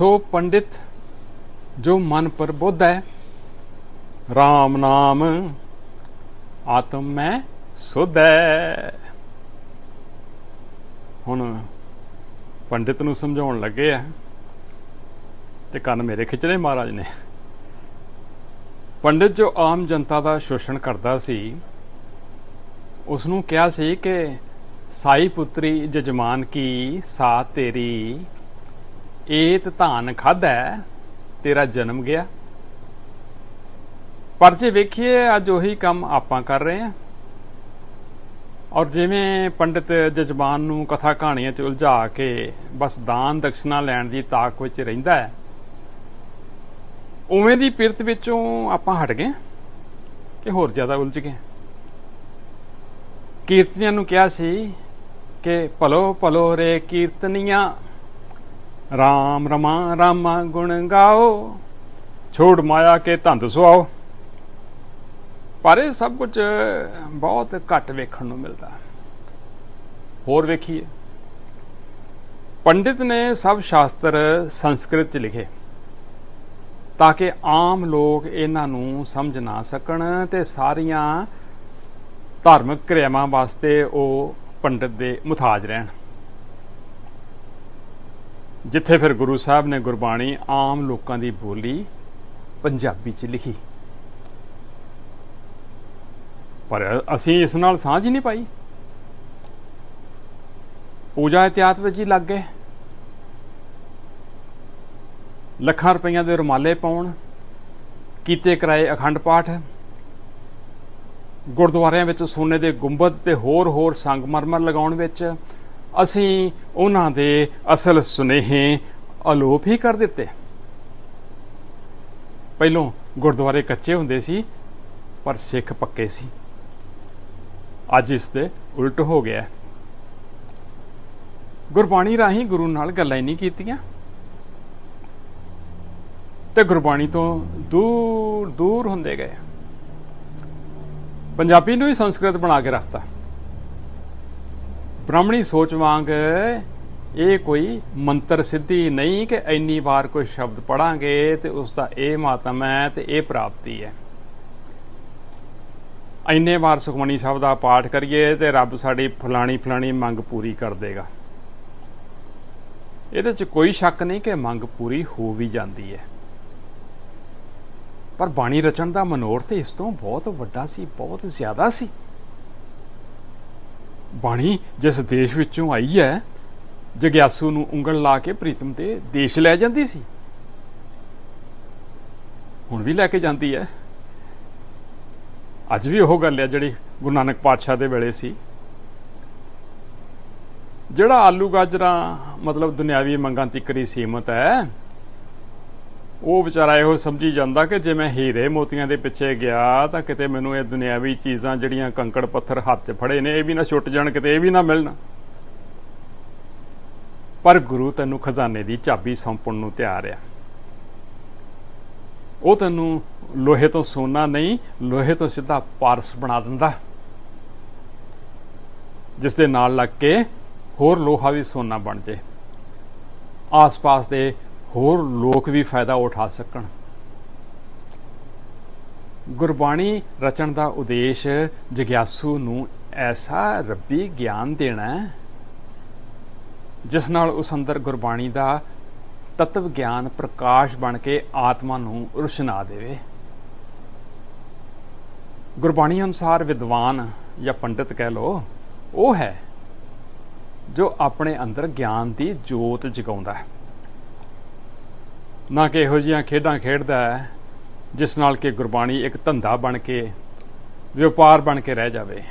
ਸੋ ਪੰਡਿਤ, ਜੋ ਮਨ ਪ੍ਰਬੁੱਧ ਹੈ RAM ਨਾਮ ਆਤਮ ਮੈਂ ਸੁਧ ਹੈ। ਹੁਣ ਪੰਡਿਤ ਨੂੰ ਸਮਝਾਉਣ ਲੱਗੇ ਆ ਤੇ ਕੰਨ ਮੇਰੇ ਖਿੱਚਣੇ ਮਹਾਰਾਜ ਨੇ। ਪੰਡਿਤ ਜੋ ਆਮ ਜਨਤਾ ਦਾ ਸ਼ੋਸ਼ਣ ਕਰਦਾ ਸੀ ਉਸ ਨੂੰ ਕਿਹਾ ਸੀ ਕਿ, ਸਾਈ ਪੁੱਤਰੀ ਜਜਮਾਨ ਕੀ ਸਾ ਤੇਰੀ ਏਤ ਧਾਨ ਖਾਧੈ, ਤੇਰਾ ਜਨਮ ਗਿਆ। ਪਰ ਜੇ ਵੇਖੀਏ, ਅੱਜ ਉਹੀ ਕੰਮ ਆਪਾਂ ਕਰ ਰਹੇ ਹਾਂ। ਔਰ ਜਿਵੇਂ ਪੰਡਿਤ ਜਜਮਾਨ ਨੂੰ ਕਥਾ ਕਹਾਣੀਆਂ 'ਚ ਉਲਝਾ ਕੇ ਬਸ ਦਾਨ ਦਕਸ਼ਨਾ ਲੈਣ ਦੀ ਤਾਕ ਵਿੱਚ ਰਹਿੰਦਾ ਹੈ, ਉਵੇਂ ਦੀ ਪਿਰਤ ਵਿੱਚੋਂ ਆਪਾਂ ਹਟ ਗਏ ਕਿ ਹੋਰ ਜ਼ਿਆਦਾ ਉਲਝ ਗਏ ਕੀਰਤਨੀਆਂ ਨੂੰ ਕਿਹਾ ਸੀ ਕਿ ਭਲੋ ਭਲੋ ਰੇ ਕੀਰਤਨੀਆਂ RAM ਰਮਾ ਰਾਮਾ ਗੁਣ ਗਾਓ, ਛੋੜ ਮਾਇਆ ਕੇ ਧੰਦ ਸੁਆਓ। ਪਰ ਇਹ ਸਭ ਕੁਝ ਬਹੁਤ ਘੱਟ ਵੇਖਣ ਨੂੰ ਮਿਲਦਾ। ਹੋਰ ਵੇਖੀਏ। ਪੰਡਿਤ ਨੇ ਸਭ ਸ਼ਾਸਤਰ ਸੰਸਕ੍ਰਿਤ ਚ ਲਿਖੇ, ਤਾਂ ਕਿ ਆਮ ਲੋਕ ਇਹਨਾਂ ਨੂੰ ਸਮਝ ਨਾ ਸਕਣ ਤੇ ਸਾਰੀਆਂ ਧਾਰਮਿਕ ਕਿਰਿਆਵਾਂ ਵਾਸਤੇ ਉਹ ਪੰਡਿਤ ਦੇ ਮੁਤਾਜ ਰਹਿਣ। ਜਿੱਥੇ ਫਿਰ ਗੁਰੂ ਸਾਹਿਬ ਨੇ ਗੁਰਬਾਣੀ ਆਮ ਲੋਕਾਂ ਦੀ ਬੋਲੀ ਪੰਜਾਬੀ ਚ ਲਿਖੀ। ਪਰ ਅਸੀਂ ਇਸ ਨਾਲ ਸਾਂਝ ਹੀ ਨਹੀਂ ਪਾਈ। ਪੂਜਾ ਇਤਿਹਾਸ ਵਿੱਚ ਹੀ ਲੱਗ ਗਏ। ਲੱਖਾਂ ਰੁਪਈਆਂ ਦੇ ਰੁਮਾਲੇ ਪਾਉਣ, ਕੀਤੇ ਕਰਾਏ ਅਖੰਡ ਪਾਠ, ਗੁਰਦੁਆਰਿਆਂ ਵਿੱਚ ਸੋਨੇ ਦੇ ਗੁੰਬਦ ਤੇ ਹੋਰ ਹੋਰ ਸੰਗਮਰਮਰ ਲਗਾਉਣ ਵਿੱਚ ਅਸੀਂ ਉਹਨਾਂ ਦੇ ਅਸਲ ਸੁਨੇਹੇ ਅਲੋਪ ਹੀ ਕਰ ਦਿੱਤੇ। ਪਹਿਲੋਂ ਗੁਰਦੁਆਰੇ ਕੱਚੇ ਹੁੰਦੇ ਸੀ, ਪਰ ਸਿੱਖ ਪੱਕੇ ਸੀ। ਅੱਜ ਇਸ ਦੇ ਉਲਟ ਹੋ ਗਿਆ। ਗੁਰਬਾਣੀ ਰਾਹੀਂ ਗੁਰੂ ਨਾਲ ਗੱਲਾਂ ਹੀ ਨਹੀਂ ਕੀਤੀਆਂ। ਤੇ ਗੁਰਬਾਣੀ ਤੋਂ ਦੂਰ ਦੂਰ ਹੁੰਦੇ ਗਏ। ਪੰਜਾਬੀ ਨੂੰ ਹੀ ਸੰਸਕ੍ਰਿਤ ਬਣਾ ਕੇ ਰੱਖਤਾ। ਬ੍ਰਾਹਮਣੀ ਸੋਚ ਵਾਂਗ ਇਹ ਕੋਈ ਮੰਤਰ ਸਿੱਧੀ ਨਹੀਂ ਕਿ ਇੰਨੀ ਵਾਰ ਕੋਈ ਸ਼ਬਦ ਪੜਾਂਗੇ ਤੇ ਉਸ ਦਾ ਇਹ ਮਾਤਮ ਹੈ ਤੇ ਇਹ ਪ੍ਰਾਪਤੀ ਹੈ। ਇੰਨੇ ਵਾਰ ਸੁਖਮਨੀ ਸਾਹਿਬ ਦਾ ਪਾਠ ਕਰੀਏ ਤੇ ਰੱਬ ਸਾਡੀ ਫਲਾਣੀ ਫਲਾਣੀ ਮੰਗ ਪੂਰੀ ਕਰ ਦੇਗਾ। ਇਹਦੇ 'ਚ ਕੋਈ ਸ਼ੱਕ ਨਹੀਂ ਕਿ ਮੰਗ ਪੂਰੀ ਹੋ ਵੀ ਜਾਂਦੀ ਹੈ। ਪਰ ਬਾਣੀ ਰਚਣ ਦਾ ਮਨੋਰਥ ਇਸ ਤੋਂ ਬਹੁਤ ਵੱਡਾ ਸੀ, ਬਹੁਤ ਜ਼ਿਆਦਾ ਸੀ। ਬਾਣੀ ਜਿਸ ਦੇਸ਼ ਵਿੱਚੋਂ ਆਈ ਹੈ, ਜਗਿਆਸੂ ਨੂੰ ਉਂਗਲ ਲਾ ਕੇ ਪ੍ਰੀਤਮ ਤੇ ਦੇਸ਼ ਲੈ ਜਾਂਦੀ ਸੀ। ਹੁਣ ਵੀ ਲੈ ਕੇ ਜਾਂਦੀ ਹੈ। ਅੱਜ ਵੀ ਉਹ ਗੱਲ ਹੈ ਜਿਹੜੀ ਗੁਰੂ ਨਾਨਕ ਪਾਤਸ਼ਾਹ ਦੇ ਵੇਲੇ ਸੀ। ਜਿਹੜਾ ਆਲੂ ਗਾਜਰਾਂ, ਮਤਲਬ ਦੁਨਿਆਵੀ ਮੰਗਾਂ ਤਿੱਕਰੀ ਸੀਮਤ ਹੈ ਉਹ ਵਿਚਾਰਾ ਇਹੋ ਸਮਝੀ ਜਾਂਦਾ ਕਿ ਜੇ ਮੈਂ ਹੀਰੇ ਮੋਤੀਆਂ ਦੇ ਪਿੱਛੇ ਗਿਆ ਤਾਂ ਕਿਤੇ ਮੈਨੂੰ ਇਹ ਦੁਨਿਆਵੀ ਚੀਜ਼ਾਂ ਜਿਹੜੀਆਂ ਕੰਕੜ ਪੱਥਰ ਹੱਥ 'ਚ ਫੜੇ ਨੇ, ਇਹ ਵੀ ਨਾ ਛੁੱਟ ਜਾਣ, ਕਿਤੇ ਇਹ ਵੀ ਨਾ ਮਿਲਣ। ਪਰ ਗੁਰੂ ਤੈਨੂੰ ਖਜ਼ਾਨੇ ਦੀ ਚਾਬੀ ਸੌਂਪਣ ਨੂੰ ਤਿਆਰ ਆ। ਉਹ ਤੈਨੂੰ ਲੋਹੇ ਤੋਂ ਸੋਨਾ ਨਹੀਂ, ਲੋਹੇ ਤੋਂ ਸਿੱਧਾ ਪਾਰਸ ਬਣਾ ਦਿੰਦਾ। ਜਿਸ ਦੇ ਨਾਲ ਲੱਗ ਕੇ ਹੋਰ ਲੋਹਾ ਵੀ ਸੋਨਾ ਬਣ ਜੇ। ਆਸ-ਪਾਸ ਦੇ ਹੋਰ ਲੋਕ ਵੀ ਫਾਇਦਾ ਉਠਾ ਸਕਣ। ਗੁਰਬਾਣੀ ਰਚਣ ਦਾ ਉਦੇਸ਼ ਜਗਿਆਸੂ ਨੂੰ ਐਸਾ ਰੱਬੀ ਗਿਆਨ ਦੇਣਾ ਹੈ, ਜਿਸ ਨਾਲ ਉਸ ਅੰਦਰ ਗੁਰਬਾਣੀ ਦਾ ਤਤਵ ਗਿਆਨ ਪ੍ਰਕਾਸ਼ ਬਣ ਕੇ ਆਤਮਾ ਨੂੰ ਰੁਸ਼ਨਾ ਦੇਵੇ। ਗੁਰਬਾਣੀ ਅਨੁਸਾਰ ਵਿਦਵਾਨ ਜਾਂ ਪੰਡਿਤ ਕਹਿ ਲੋ ਉਹ ਹੈ ਜੋ ਆਪਣੇ ਅੰਦਰ ਗਿਆਨ ਦੀ ਜੋਤ ਜਗਾਉਂਦਾ ਹੈ। ਨਾ ਕਿ ਇਹੋ ਜਿਹੀਆਂ ਖੇਡਾਂ ਖੇਡਦਾ ਹੈ, ਜਿਸ ਨਾਲ ਕਿ ਗੁਰਬਾਣੀ ਇੱਕ ਧੰਦਾ ਬਣ ਕੇ ਵਪਾਰ ਬਣ ਕੇ ਰਹਿ ਜਾਵੇ।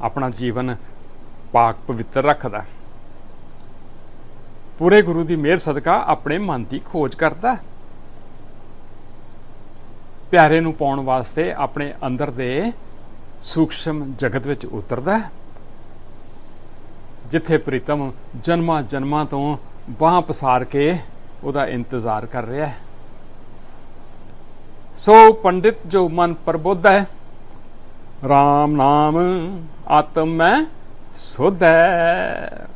ਆਪਣਾ ਜੀਵਨ ਪਾਕ ਪਵਿੱਤਰ ਰੱਖਦਾ ਪੂਰੇ ਗੁਰੂ ਦੀ ਮਿਹਰ ਸਦਕਾ ਆਪਣੇ ਮਨ ਦੀ ਖੋਜ ਕਰਦਾ ਪਿਆਰੇ ਨੂੰ ਪਾਉਣ ਵਾਸਤੇ ਆਪਣੇ ਅੰਦਰ ਦੇ ਸੂਖਸ਼ਮ ਜਗਤ ਵਿੱਚ ਉਤਰਦਾ ਜਿੱਥੇ ਪ੍ਰੀਤਮ ਜਨਮਾਂ ਜਨਮਾਂ ਤੋਂ ਬਾਹ ਪਸਾਰ ਕੇ ਉਹਦਾ ਇੰਤਜ਼ਾਰ ਕਰ ਰਿਹਾ ਹੈ। ਸੋ ਪੰਡਿਤ ਜੋ ਮਨ ਪ੍ਰਬੁੱਧ ਹੈ RAM ਨਾਮ ਆਤਮ ਮੈਂ ਸੁਧ ਹੈ।